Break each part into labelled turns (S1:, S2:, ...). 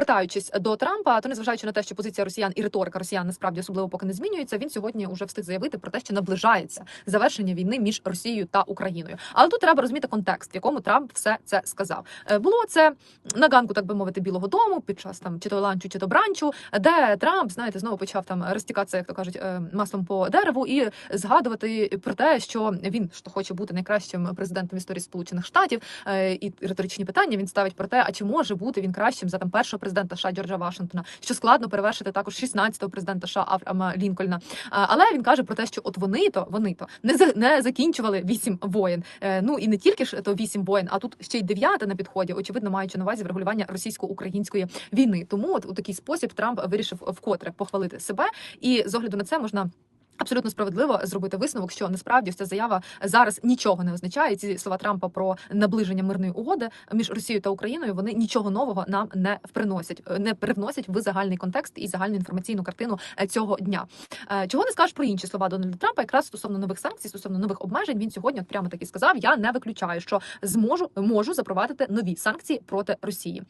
S1: Вертаючись до Трампа, то незважаючи на те, що позиція росіян і риторика росіян насправді особливо поки не змінюється. Він сьогодні вже встиг заявити про те, що наближається завершення війни між Росією та Україною. Але тут треба розуміти контекст, в якому Трамп все це сказав. Е, Було це на ганку, так би мовити, Білого Дому під час там чи то ланчу, чи то бранчу, де Трамп, знаєте, знову почав там розтікатися, як то кажуть, е, маслом по дереву, і згадувати про те, що він що хоче бути найкращим президентом історії Сполучених Штатів. Е, І риторичні питання він ставить про те, а чи може бути він кращим за там першого президента США Джорджа Вашингтона, що складно перевершити також 16-го президента США Авраама Лінкольна. Але він каже про те, що от вони то вони то не за не закінчували вісім воєн. Е, Ну і не тільки ж то вісім воєн, а тут ще й дев'яте на підході, очевидно, маючи на увазі врегулювання російсько-української війни. Тому от у такий спосіб Трамп вирішив вкотре похвалити себе, і з огляду на це можна. Абсолютно справедливо зробити висновок, що насправді ця заява зараз нічого не означає. Ці слова Трампа про наближення мирної угоди між Росією та Україною вони нічого нового нам не приносять, не привносять в загальний контекст і загальну інформаційну картину е, цього дня. Е, Чого не скажеш про інші слова Дональда Трампа, якраз стосовно нових санкцій, стосовно нових обмежень. Він сьогодні от прямо таки сказав: Я не виключаю, що зможу можу запровадити нові санкції проти Росії.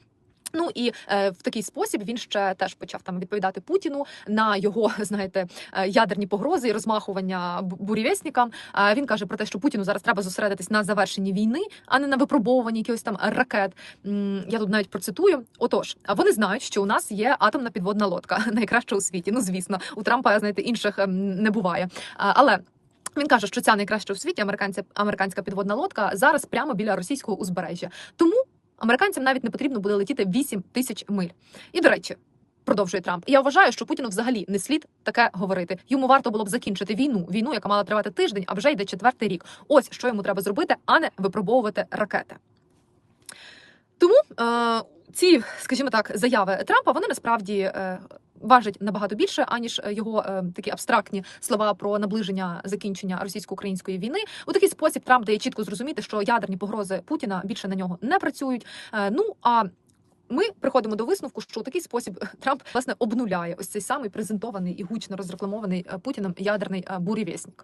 S1: Ну і е, в такий спосіб він ще теж почав там відповідати Путіну на його знаєте е, ядерні погрози і розмахування бу- бурєвєснікам. Е, він каже про те, що Путіну зараз треба зосередитись на завершенні війни, а не на випробовуванні якихось там ракет. Я тут навіть процитую. Отож, а вони знають, що у нас є атомна підводна лодка, найкраща у світі. Ну звісно, у Трампа знаєте інших ем, не буває. Але він каже, що ця найкраща у світі американця американська підводна лодка зараз прямо біля російського узбережжя. Тому американцям навіть не потрібно буде летіти 8 тисяч миль. І до речі. Продовжує Трамп. Я вважаю, що Путіну взагалі не слід таке говорити. Йому варто було б закінчити війну, війну, яка мала тривати тиждень, а вже йде четвертий рік. Ось що йому треба зробити, а не випробовувати ракети. Тому е, ці, скажімо так, заяви Трампа вони насправді е, важать набагато більше, аніж е, його е, такі абстрактні слова про наближення закінчення російсько-української війни. У такий спосіб Трамп дає чітко зрозуміти, що ядерні погрози Путіна більше на нього не працюють. Е, ну а ми приходимо до висновку, що у такий спосіб Трамп власне обнуляє ось цей самий презентований і гучно розрекламований е, Путіним ядерний е, бурєвєснік.